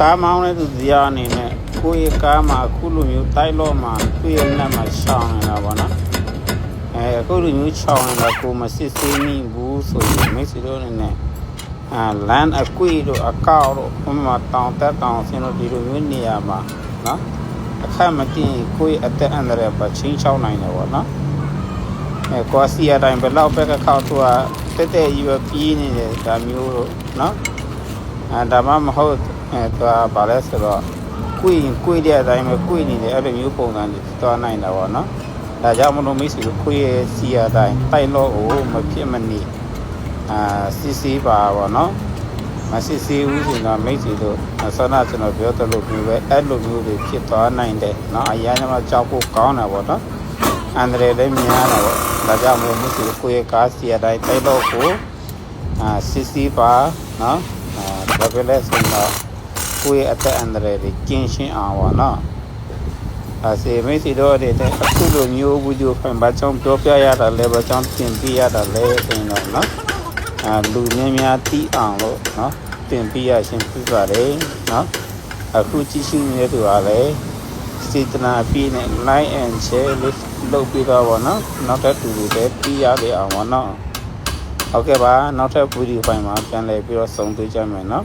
ကားမောင်းတဲ့သူတရားအနေနဲ့ကိုယ့်ရဲ့ကားမှာအခုလိုမျိုးတိုက်လို့မှသူ့ရဲ့လက်မှာရှောင်းနေတာပေါ့နော်အဲအခုလိုမျိုးရှောင်းနေတာကိုမစစ်ဆေးမိဘူးဆိုရင်မိတ်ဆွေတို့အနေနဲ့အာလန်အကွေတို့အကောက်တို့ဥပမာတောင်တက်တောင်ဆင်းတို့ဒီလိုမျိုးနေရာမှာနော်အခက်မတင်ကိုယ့်ရဲ့အသက်အန္တရာယ်ပါချင်းချောင်းနိုင်တယ်ပေါ့နော်အဲကွာစီအတိုင်းဘယ်တော့ပဲကခောက်သူကတက်တက်ကြီးပဲပြေးနေတယ်ဒါမျိုးတို့နော်အဲဒါမှမဟုတ် အဲသူကဗာလဲဆိုတော့ကိုယ်ရင်ကိုယ်တဲ့အတိုင်းပဲကိုယ်နေတယ်အဲ့လိုမျိုးပုံစံတွေသွားနိုင်တာပေါ့နော်ဒါကြောင့်မလို့မိတ်ဆွေတို့ကိုယ်ရဲ့စီအတိုင်းတိုက်လို့ကိုမဖြစ်မနေအာစစ်စီးပါပေါ့နော်မစစ်စီးဘူးဆိုတော့မိတ်ဆွေတို့ဆောနာကျွန်တော်ပြောသလိုမျိုးပဲအဲ့လိုမျိုးတွေဖြစ်သွားနိုင်တယ်နော်အရင်ကမှကြောက်ဖို့ကောင်းတာပေါ့နော်အန္တရာယ်လည်းများတာပေါ့ဒါကြောင့်မလို့မိတ်ဆွေတို့ကိုယ့်ရဲ့ကားစီအတိုင်းတိုက်လို့ကိုအာစစ်စီးပါနော်အာဒါပဲလဲဆိုတော့ ကိုယ့်ရဲ့အသက်အန္တရာယ်တွေကျင်းရှင်းအောင်ပါနော်အစေမိတ်စီတို့တဲ့အခုလိုမျိုးဘူးကြိုဖိုင်ဘာကြောင့်ပြောပြရတာလဲဘာကြောင့်သင်ပြရတာလဲဆိုရင်တော့နော်အာလူများများသိအောင်လို့နော်သင်ပြရရှင်ပြပါတယ်နော်အခုကြည့်ရှုနေတဲ့သူကလည်းစေတနာပြည့်နဲ့ like and share လေးလုပ်ပြီးတော့ဗောနော်နောက်တစ်တူတွေလည်းပြီးရလေအောင်ဗောနော်ဟုတ်ကဲ့ပါနောက်ထပ်ဗီဒီယိုပိုင်းမှာပြန်လည်ပြီးတော့ဆုံတွေ့ကြမယ်နော်